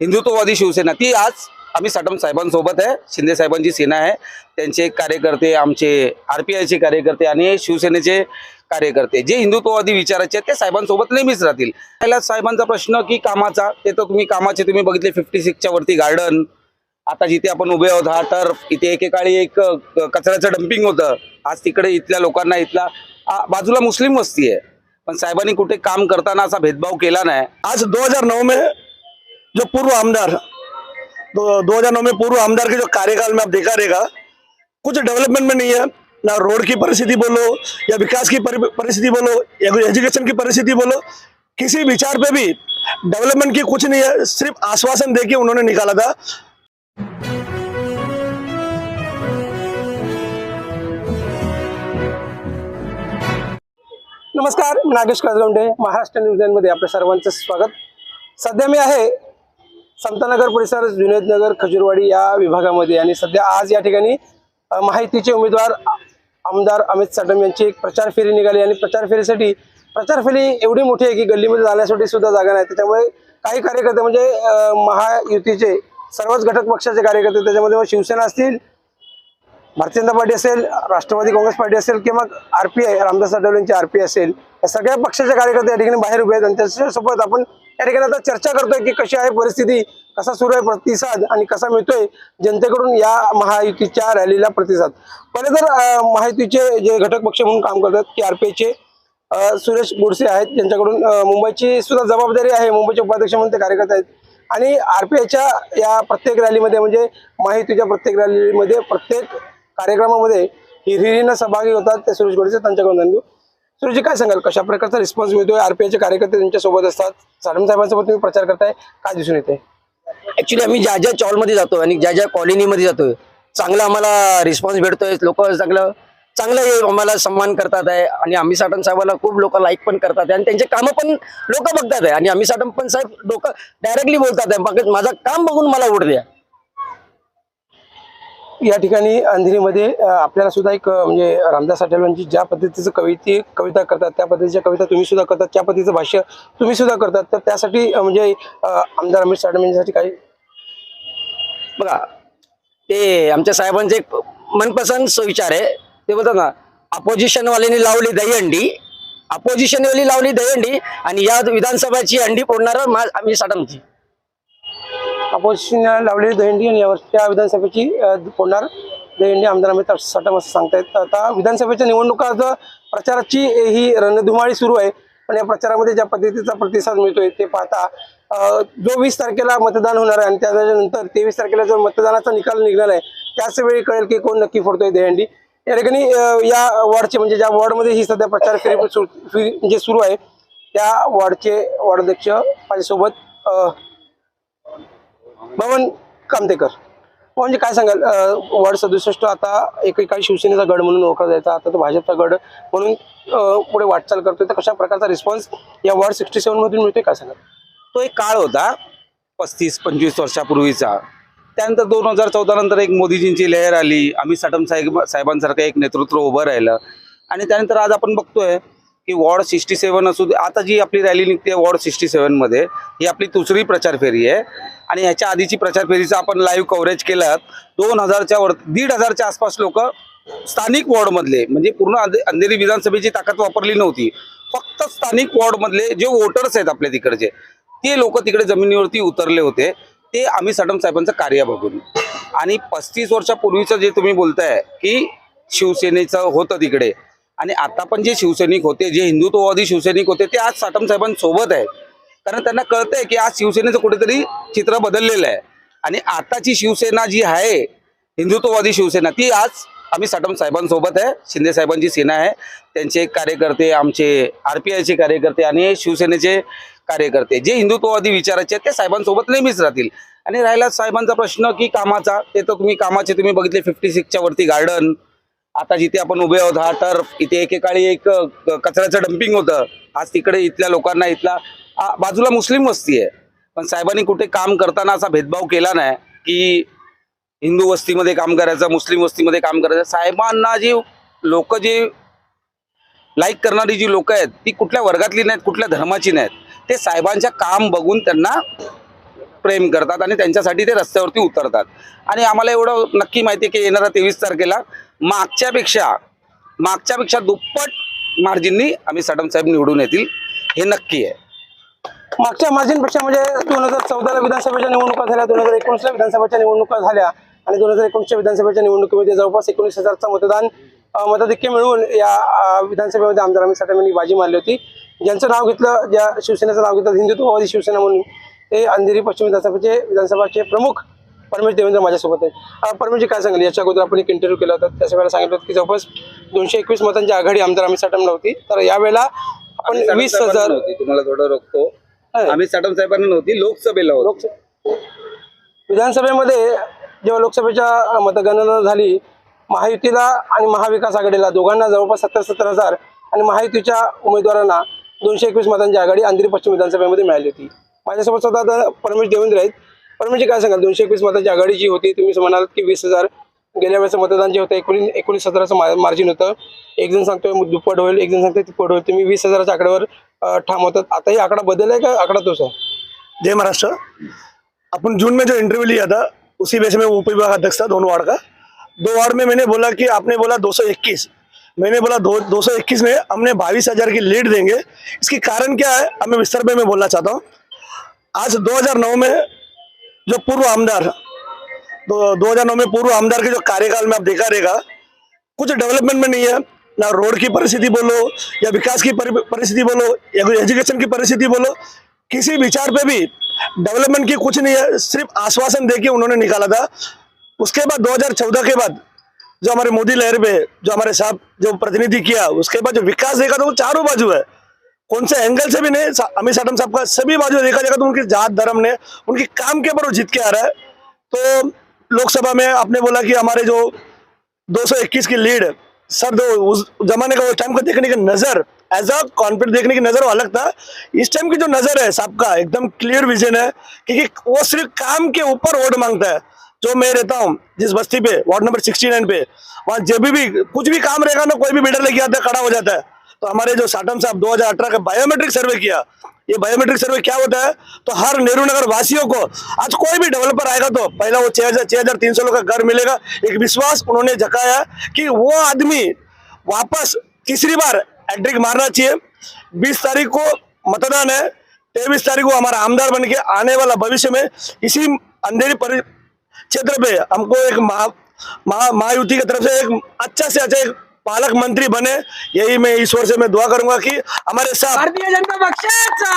हिंदुत्ववादी शिवसेना. ती आज आम्ही साटम साहेबांसोबत आहे. शिंदे साहेबांची सेना आहे. त्यांचे कार्यकर्ते आमचे आर पी आयचे कार्यकर्ते आणि शिवसेनेचे कार्यकर्ते. जे हिंदुत्ववादी विचाराचे आहेत ते साहेबांसोबत नेहमीच राहतील. पहिला साहेबांचा प्रश्न की कामाचा ते तर तुम्ही कामाचे तुम्ही बघितले फिफ्टी सिक्सच्या वरती गार्डन. आता जिथे आपण उभे आहोत हा तर इथे एकेकाळी एक कचऱ्याचं डम्पिंग होतं. आज तिकडे इथल्या लोकांना इथला बाजूला मुस्लिम वस्ती आहे. पण साहेबांनी कुठे काम करताना असा भेदभाव केला नाही. आज 2009 में जो पूर्व आमदार दो, हज़ार नौ में पूर्व आमदार के जो कार्यकाल में आप देखा रहेगा कुछ डेवलपमेंट में नहीं है। ना रोड की परिस्थिति बोलो या विकास की परिस्थिति बोलो या कोई एजुकेशन की परिस्थिति बोलो किसी विचार पे भी डेवलपमेंट की कुछ नहीं है सिर्फ़ आश्वासन दे के उन्होंने निकाला था। नमस्कार नागेश कसगवंडे महाराष्ट्र न्यूज़ मध्ये आपल्या सर्वांचं स्वागत. सध्या मी संतनगर परिसर जुनेदनगर खजूरवाडी या विभागामध्ये. आणि सध्या आज या ठिकाणी माहितीचे उमेदवार आमदार अमित साटम यांची एक प्रचार फेरी निघाली. आणि प्रचार फेरीसाठी प्रचार फेरी एवढी मोठी आहे की गल्लीमध्ये जाण्यासाठी सुद्धा जागा नाही. त्याच्यामुळे काही कार्यकर्ते म्हणजे महायुतीचे सर्वच घटक पक्षाचे कार्यकर्ते त्याच्यामध्ये शिवसेना असतील भारतीय जनता पार्टी असेल राष्ट्रवादी काँग्रेस पार्टी असेल किंवा आर पी आय रामदास आठवलेंची आर पी असेल या सगळ्या पक्षाचे कार्यकर्ते या ठिकाणी बाहेर उभे आहेत. आणि त्याच्यासोबत आपण या ठिकाणी आता चर्चा करतोय की कशी आहे परिस्थिती कसा सुरू आहे प्रतिसाद आणि कसा मिळतोय जनतेकडून या महायुतीच्या रॅलीला प्रतिसाद. पहिले तर महायुतीचे जे घटक पक्ष म्हणून काम करतात की आर पी आयचे सुरेश गोडसे आहेत ज्यांच्याकडून मुंबईची सुद्धा जबाबदारी आहे मुंबईचे उपाध्यक्ष म्हणून ते कार्यकर्ते आहेत. आणि आर पी आयच्या या प्रत्येक रॅलीमध्ये म्हणजे महायुतीच्या प्रत्येक रॅलीमध्ये प्रत्येक कार्यक्रमामध्ये हिरहिरीनं सहभागी होतात ते सुरेश गोडसे त्यांच्याकडून जाणून घेऊ सुरेशजी काय सांगाल? कशा प्रकारचा रिस्पॉन्स मिळतोय? आरपीआयचे कार्यकर्ते त्यांच्यासोबत असतात. साडम साहेबांसोबत तुम्ही प्रचार करताय. काय दिसून येते ऍक्च्युली आम्ही ज्या ज्या चॉलमध्ये जातो आणि ज्या ज्या कॉलनीमध्ये जातोय चांगला आम्हाला रिस्पॉन्स भेटतोय. लोक चांगलं चांगलं हे आम्हाला सन्मान करतात आहे. आणि आम्ही साटम साहेबाला खूप लोक लाईक पण करतात आहे. आणि त्यांचे कामं पण लोक बघतात आहे. आणि आम्ही साटम पण साहेब लोक डायरेक्टली बोलतात आहे. बाकी माझं काम बघून मला ओढ द्या. या ठिकाणी अंधेरीमध्ये आपल्याला सुद्धा एक म्हणजे रामदास आठवलेंची ज्या पद्धतीचं कविते कविता करतात त्या पद्धतीच्या कविता तुम्ही सुद्धा करतात त्या पद्धतीचं भाष्य तुम्ही सुद्धा करतात तर त्यासाठी म्हणजे आमदार अमित साठम यांच्यासाठी काही बघा ते आमच्या साहेबांचे एक मनपसंत विचार आहे. ते बोलतात ना अपोजिशनवाल्यांनी लावली दहीहंडी अपोजिशनवाली लावली दहीहंडी आणि या विधानसभाची अंडी फोडणार आम्ही साठमची अपोजिशनला लावलेली दहीहंडी आणि यावर्षीच्या विधानसभेची अं, फोडणार दहीहंडी आमदार अमित साठम असं सांगतायत. आता विधानसभेच्या निवडणुका प्रचाराची ही रणधुमाळी सुरू आहे पण या प्रचारामध्ये ज्या पद्धतीचा प्रतिसाद मिळतोय ते पाहता जो वीस तारखेला मतदान होणार आहे आणि त्यानंतर तेवीस तारखेला जो मतदानाचा निकाल निघणार आहे त्याच वेळी कळेल की कोण नक्की फोडतोय दहंडी या ठिकाणी या वॉर्डचे म्हणजे ज्या वॉर्डमध्ये ही सध्या प्रचार फेरी सु- म्हणजे सुरू आहे त्या वॉर्डचे वॉर्डाध्यक्ष माझ्यासोबत भवन कामतेकर. म्हणजे काय सांगाल वार्ड सदुसष्ट आता एकेकाळी शिवसेनेचा गड म्हणून ओळखला जायचा आता तो भाजपचा गड म्हणून पुढे वाटचाल करतोय. तर कशा प्रकारचा रिस्पॉन्स या वार्ड सिक्स्टी सेवनमधून मिळतोय काय सांगाल? तो एक काळ होता पस्तीस पंचवीस वर्षापूर्वीचा. त्यानंतर दोन हजार चौदा नंतर एक मोदीजींची लहर आली. आम्ही साटम साहेब साहेबांसारखं एक नेतृत्व उभं राहिलं. आणि त्यानंतर आज आपण बघतोय की वॉर्ड सिक्स्टी सेवन असू दे आता जी आपली रॅली निघते वॉर्ड सिक्स्टी सेवनमध्ये ही आपली दुसरी प्रचार फेरी आहे. आणि ह्याच्या आधीची प्रचार फेरीचं आपण लाईव्ह कव्हरेज केलं. दोन हजारच्या वर दीड हजारच्या आसपास लोक स्थानिक वॉर्डमधले म्हणजे पूर्ण अंधेरी विधानसभेची ताकद वापरली नव्हती. फक्त स्थानिक वॉर्डमधले जे वोटर्स आहेत आपल्या तिकडचे ते लोक तिकडे जमिनीवरती उतरले होते. ते आम्ही सडम साहेबांचं कार्य बघून. आणि पस्तीस वर्षापूर्वीचं जे तुम्ही बोलताय की शिवसेनेचं होतं तिकडे. आणि आता पण जे शिवसैनिक होते जे हिंदुत्ववादी शिवसैनिक होते ते आज साटम साहेबांसोबत आहेत. कारण त्यांना कळतंय की आज शिवसेनेचं कुठेतरी चित्र बदललेलं आहे. आणि आताची शिवसेना जी आहे हिंदुत्ववादी शिवसेना ती आज आम्ही साटम साहेबांसोबत आहे. शिंदे साहेबांची सेना आहे. त्यांचे कार्यकर्ते आमचे आर पी आयचे कार्यकर्ते आणि शिवसेनेचे कार्यकर्ते. जे हिंदुत्ववादी विचाराचे आहेत ते साहेबांसोबत नेहमीच राहतील. आणि राहिला साहेबांचा प्रश्न की कामाचा ते तर तुम्ही कामाचे तुम्ही बघितले फिफ्टी सिक्सच्या वरती गार्डन. आता जिथे आपण उभे आहोत हा टर्फ इथे एकेकाळी एक कचऱ्याचं डम्पिंग होतं. आज तिकडे इथल्या लोकांना इथला बाजूला मुस्लिम वस्ती आहे. पण साहेबांनी कुठे काम करताना असा भेदभाव केला नाही की हिंदू वस्तीमध्ये काम करायचं मुस्लिम वस्तीमध्ये काम करायचं. साहेबांना जी लोक जे लाईक करणारी जी लोक आहेत ती कुठल्या वर्गातली नाहीत कुठल्या धर्माची नाहीत. ते साहेबांच्या काम बघून त्यांना प्रेम करतात आणि त्यांच्यासाठी ते रस्त्यावरती उतरतात. आणि आम्हाला एवढं नक्की माहिती आहे की येणाऱ्या तेवीस तारखेला मागच्यापेक्षा मागच्यापेक्षा दुप्पट मार्जिननी आम्ही साटम साहेब निवडून येतील हे नक्की आहे. मागच्या मार्जिनपेक्षा म्हणजे दोन हजार चौदाला विधानसभेच्या निवडणुका झाल्या दोन हजार एकोणीसला विधानसभेच्या निवडणुका झाल्या आणि दोन हजार एकोणीसच्या विधानसभेच्या निवडणुकीमध्ये जवळपास एकोणीस हजारचं मतदान मताधिक्य मिळवून या विधानसभेमध्ये आमदार अमित साठे यांनी बाजी मारली होती. ज्यांचं नाव घेतलं ज्या शिवसेनेचं नाव घेतलं हिंदुत्ववादी शिवसेना म्हणून ते अंधेरी पश्चिम विधानसभेचे विधानसभाचे प्रमुख परमेश देवेंद्र माझ्यासोबत आहेत. परमेशजी काय सांगेल? याच्या अगोदर आपण एक इंटरव्ह्यू केला होता त्याच्या वेळेला सांगितलं होतं की जवळपास दोनशे एकवीस मतांची आघाडी आमदार अमित साठे होती. तर यावेळेला आपण वीस हजार नव्हती, तुम्हाला थोडं रोखतो. आम्ही साटम साहेबांना नव्हती लोकसभेला होतो. विधानसभेमध्ये जेव्हा लोकसभेच्या मतगणना झाली महायुतीला आणि महाविकास आघाडीला दोघांना जवळपास सत्तर सत्तर हजार आणि महायुतीच्या उमेदवारांना दोनशे एकवीस मतांची आघाडी अंधेरी पश्चिम विधानसभेमध्ये मिळाली होती. माझ्यासोबत स्वतः परमेश देवेंद्र आहेत. परमेशजी काय सांगाल? दोनशे एकवीस मतांची आघाडी जी होती तुम्ही म्हणाल की वीस हजार गेल्या वेळेस मतदान जे होतं एकोणीस एकोणीस हजाराचं मार्जिन होतं. एक जण सांगतोय दुप्पट होईल एक जण सांगतोय तिप्पट होईल. तुम्ही वीस हजाराच्या आकड्यावर ठाम होतात. आताही आकडा बदल है का? आकडा तोच आहे. जय महाराष्ट्र. अपन जून में जो इंटरव्यू लिया था उसी वजह से मैं उप विभाग अध्यक्ष था दोनों वार्ड का. दो वार्ड में मैंने बोला कि आपने बोला 221 मैंने बोला दो 221 में हमने बाईस हज़ार की लीड देंगे. इसके कारण क्या है? अब मैं विस्तार में बोलना चाहता हूँ. आज 2009 में जो पूर्व आमदार दो, 2009 में पूर्व आमदार के जो कार्यकाल में आप देखा रहेगा कुछ डेवलपमेंट में नहीं है. ना रोड की परिस्थिति बोलो, या विकास की परिस्थिति बोलो, या एजुकेशन की परिस्थिति बोलो, किसी विचार पे भी डेवलपमेंट की कुछ नहीं है, सिर्फ़ आश्वासन देके उन्होंने निकाला था। उसके बाद 2014 के बाद जो हमारे मोदी लहर पे, जो हमारे साहब, जो प्रतिनिधि किया, उसके बाद जो विकास देखा तो वो चारों बाजू है। कौन से एंगल से भी नहीं अमित साटम साहब का सभी बाजू देखा जाएगा तो उनकी जात, धर्म ने, उनके काम के ऊपर वो जीत के आ रहा है। तो लोकसभा में आपने बोला कि हमारे जो 221 की लीड सर दो उस जमाने का, उस टाइम को देखने की नज़र एज अ कॉन्फिडेंट देखने की नज़र वो अलग था। इस टाइम की जो नज़र है, सबका एकदम क्लियर विजन है क्योंकि वो सिर्फ़ काम के ऊपर वोट माँगता है। जो मैं रहता हूँ, जिस बस्ती पे वार्ड नंबर 69 पे, वहाँ जब भी भी कुछ भी काम रहेगा ना, कोई भी बिल्डर लेके आता है, खड़ा हो जाता है। तो हमारे जो साटम साहब 2018 का बायोमेट्रिक सर्वे किया ये बायोमेट्रिक सर्वे क्या होता है? तो हर नेहरू नगर वासियों को आज कोई भी डेवलपर आएगा तो पहला वो छह हज़ार छह हज़ार तीन सौ लोग का घर मिलेगा। एक विश्वास उन्होंने जताया कि वो आदमी वापस तीसरी बार एट्रिक मारना चाहिए। बीस तारीख को मतदान है, तेईस तारीख को हमारा आमदार बन के आने वाला भविष्य में इसी अंधेरी क्षेत्र पे हमको एक महा, महायुति की तरफ़ से एक अच्छा से अच्छा एक पालक मंत्री बने यही मैं ईश्वर से मैं दुआ करूँगा कि हमारे साथ भारतीय जनता पक्षाचा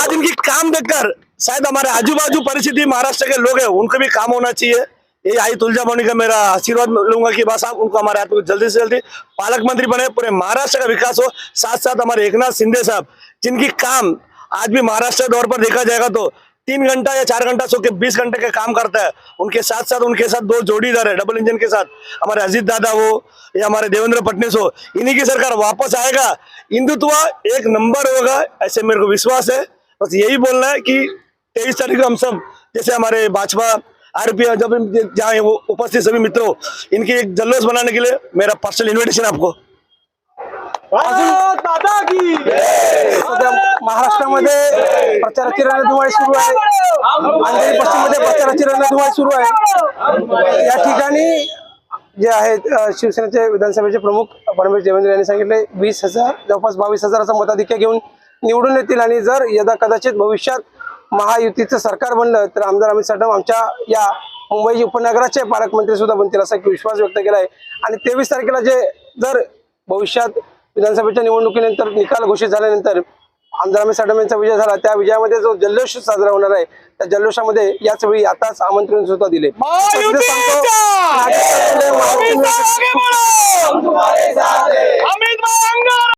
आज इनकी काम देखकर शायद हमारे आजू बाजू परिस्थिति महाराष्ट्र के लोग हैं उनको भी काम होना चाहिए। ये आई तुलजा मणि का मेरा आशीर्वाद लूँगा कि बस आप उनको हमारे हाथ में जल्दी से जल्दी पालक मंत्री बने पूरे महाराष्ट्र का विकास हो। साथ साथ हमारे एकनाथ शिंदे साहब जिनकी काम आज भी महाराष्ट्र दौर पर देखा जाएगा तो तीन घंटा या चार घंटा सो के बीस घंटे का काम करता है। उनके साथ साथ, उनके साथ दो जोड़ीदार है डबल इंजन के साथ। हमारे अजीत दादा हो या हमारे देवेंद्र फडणवीस हो, इन्हीं की सरकार वापस आएगा। हिंदुत्व एक नंबर होगा, ऐसे मेरे को विश्वास है। बस यही बोलना है कि तेईस तारीख को हम सब, जैसे हमारे भाजपा आर पी जब जहाँ उपस्थित सभी मित्रों, इनकी एक जल्लोष बनाने के लिए मेरा पर्सनल इन्विटेशन आपको। सध्या महाराष्ट्रामध्ये प्रचाराची रणधुमाळी सुरू आहे. अंधेरी पश्चिममध्ये प्रचाराची रणधुमाळी सुरू आहे. या ठिकाणी जे आहेत शिवसेनेचे विधानसभेचे प्रमुख परमेश देवेंद्र यांनी सांगितले वीस हजार जवळपास बावीस हजाराचा मताधिक्य घेऊन निवडून येतील आणि जर यदा कदाचित भविष्यात महायुतीचं सरकार बनलं तर आमदार अमित साटम आमच्या या मुंबई उपनगराचे पालकमंत्री सुद्धा बनतील असा एक विश्वास व्यक्त केला आहे. आणि तेवीस तारखेला जे जर भविष्यात विधानसभेच्या निवडणुकीनंतर निकाल घोषित झाल्यानंतर आमदार अमित साटम यांचा विजय झाला. त्या विजयामध्ये जो जल्लोष साजरा होणार आहे त्या जल्लोषामध्ये याच वेळी आताच आमंत्रण सुद्धा दिले. अंगार